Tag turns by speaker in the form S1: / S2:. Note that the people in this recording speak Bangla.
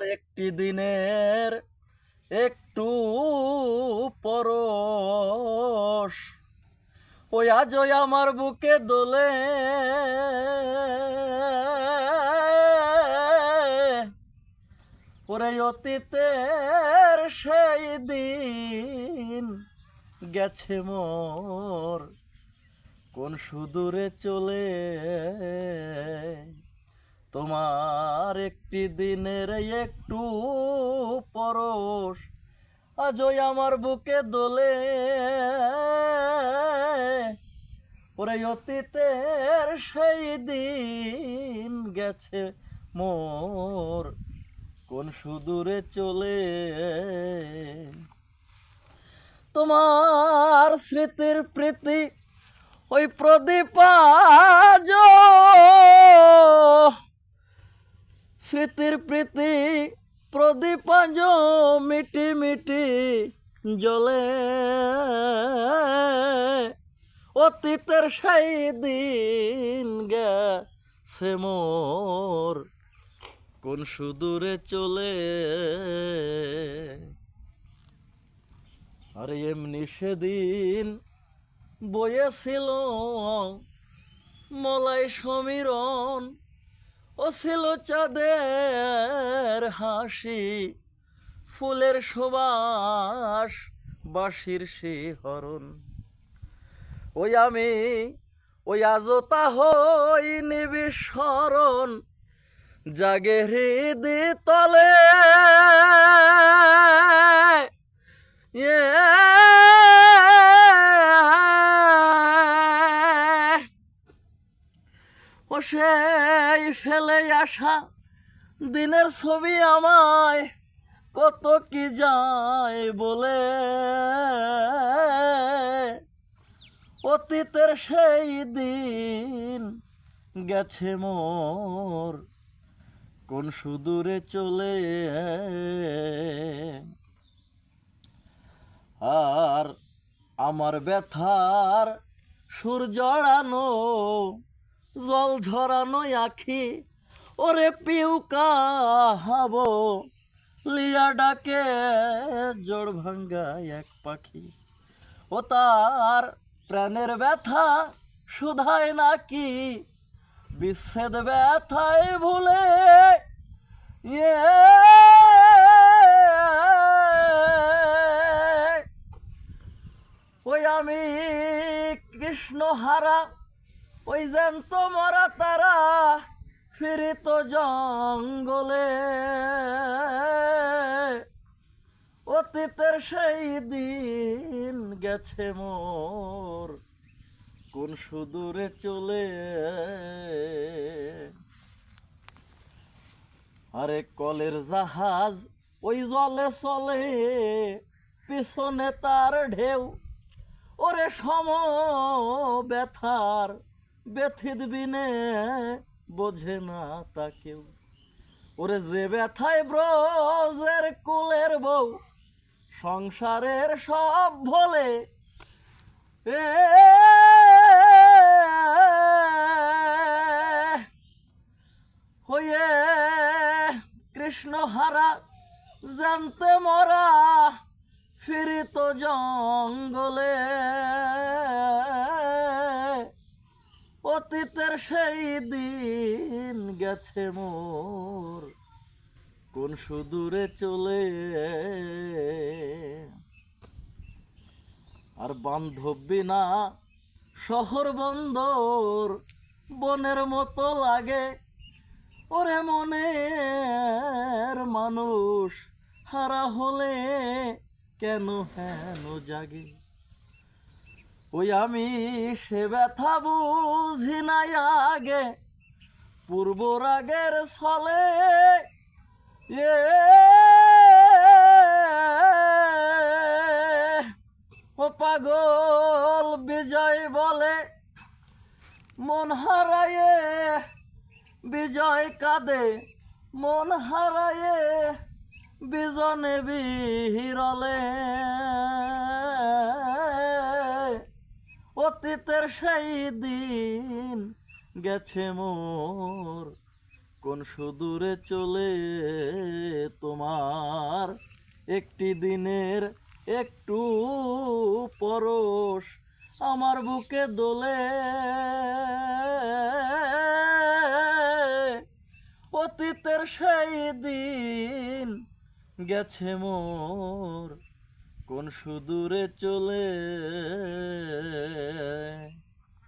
S1: আর একটি দিনের একটু পরশ। ওই আজই আমার বুকে দোলে। ওরে অতীতের সেই দিন গেছে মোর। কোন সুদূরে চলে তোমার একটি দিনের একটু পরশ, আজই আমার বুকে দোলে। ওরে অতীতের সেই দিন গেছে মোর, কোন সুদূরে চলে। তোমার স্মৃতির প্রীতি ওই প্রদীপাজ স্মৃতির প্রীতি প্রদীপাজ মিটি মিটি জ্বলে। অতীতের সেই দিন গেছে মোর, কোন সুদূরে চলে। আরে এমনি সেদিন বয়েছিল মলাই সমীরণ ও চাঁদের হাসি, ফুলের সুবাস, বাঁশির শিহরণ। ওই আমি, ওই আজতা হই নিবিস্মরণ, জাগে হৃদি তলে। সেই ফেলে আসা দিনের ছবি আমায় কত কি যায় বলে। অতীতের সেই দিন গেছে মোর, কোন সুদূরে চলে আর আমার ব্যথার সুর জড়ানো জল ঝরানো আখি। ওরে পিউকা হাব লিয়া ডাকে জোড় ভাঙ্গা এক পাখি। ও তার প্রাণের ব্যথা শুধায় নাকি? বিচ্ছেদ ব্যথায় ভুলে ওই আমি কৃষ্ণ হারা ওই জ্যান্ত মরা তারা ফিরিত জঙ্গলে। অতীতের সেই দিন গেছে মোর, কোন সুদূরে চলে আরে কলের জাহাজ ওই জলে চলে, পিছনে তার ঢেউ, ওরে সম ব্যথার ব্যথিত বিনে বোঝে না তা কেউ। ওরে যে ব্যথায় ব্রজের কুলের বউ, সংসারের সব ভোলে। এ হয়ে কৃষ্ণ হারা জানতে মরা ফিরিত জঙ্গলে। অতীতের সেই দিন গেছে মোর। কোন সুদূরে চলে আর বান্ধব বিনা শহর বন্দর, বনের মতো লাগে। ওরে মনের মানুষ, হারা হলে কেন হেন জাগে? ওই আমি সে ব্যথা বুঝি নাই আগে, পূর্ব রাগের ছলে এ ও পাগল বিজয় বলে, মন হারায়ে বিজয় কাঁদে, মন হারায়ে বিজনে বিহিরলে অতীতের সেই দিন গেছে মোর। কোন সুদূরে চলে তোমার? একটি দিনের একটু পরশ আমার বুকে দোলে। অতীতের সেই দিন গেছে মোর। কোন সুদূরে চলে